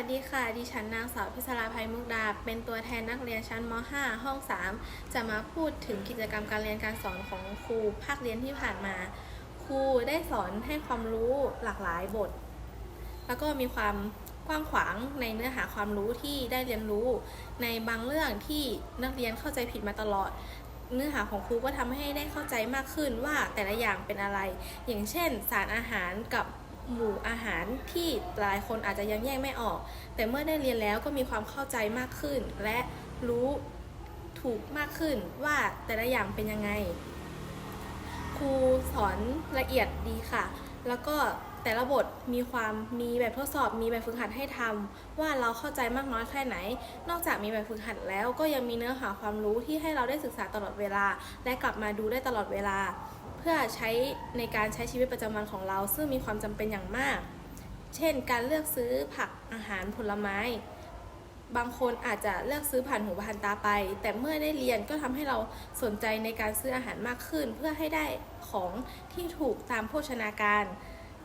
วัสดีค่ะ ดิฉันนางสาวพิศราภัยมุกดา เป็นตัวแทนนักเรียนชั้นม .5 ห้อง 3 จะมาพูดถึงกิจกรรมการเรียนการสอนของครูภาคเรียนที่ผ่านมา ครูได้สอนให้ความรู้หลากหลายบท แล้วก็มีความกว้างขวางในเนื้อหาความรู้ที่ได้เรียนรู้ ในบางเรื่องที่นักเรียนเข้าใจผิดมาตลอด เนื้อหาของครูก็ทำให้ได้เข้าใจมากขึ้นว่าแต่ละอย่างเป็นอะไร อย่างเช่น สารอาหารกับ หมู่อาหารที่หลายคนอาจจะยังแยกไม่ออก แต่เมื่อได้เรียนแล้วก็มีความเข้าใจมากขึ้น และรู้ถูกมากขึ้นว่าแต่ละอย่างเป็นยังไง ครูสอนละเอียดดีค่ะ แล้วก็แต่ละบทมีความมีแบบทดสอบมีแบบฝึกหัดให้ทำว่าเราเข้าใจมากน้อยแค่ไหน นอกจากมีแบบฝึกหัดแล้วก็ยังมีเนื้อหาความรู้ที่ให้เราได้ศึกษาตลอดเวลา และกลับมาดูได้ตลอดเวลา พื่อใช้ในการใช้ชีวิตประจำวันของเรา ซึ่งมีความจำเป็นอย่างมาก เช่น การเลือกซื้อผักอาหารผลไม้ บางคนอาจจะเลือกซื้อผ่านหูผ่านตาไป แต่เมื่อได้เรียนก็ทำให้เราสนใจในการซื้ออาหารมากขึ้น เพื่อให้ได้ของที่ถูกตามโภชนาการ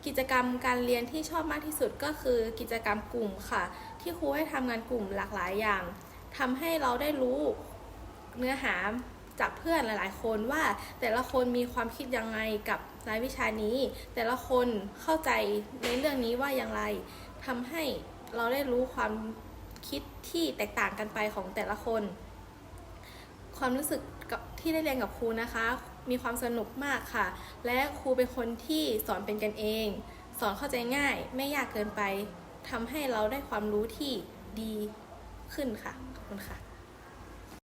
กิจกรรมการเรียนที่ชอบมากที่สุดก็คือกิจกรรมกลุ่มค่ะ ที่ครูให้ทำงานกลุ่มหลากหลายอย่างทำให้เราได้รู้เนื้อหา จากเพื่อนหลาย ๆ คนว่าแต่ละคนมีความคิดยังไงกับรายวิชานี้ แต่ละคนเข้าใจในเรื่องนี้ว่าอย่างไรทำให้เราได้รู้ความคิดที่แตกต่างกันไปของแต่ละคน ความรู้สึกกับที่ได้เรียนกับครูนะคะ มีความสนุกมากค่ะ และครูเป็นคนที่สอนเป็นกันเอง สอนเข้าใจง่ายไม่ยากเกินไปทำให้เราได้ความรู้ที่ดีขึ้นค่ะ ขอบคุณค่ะ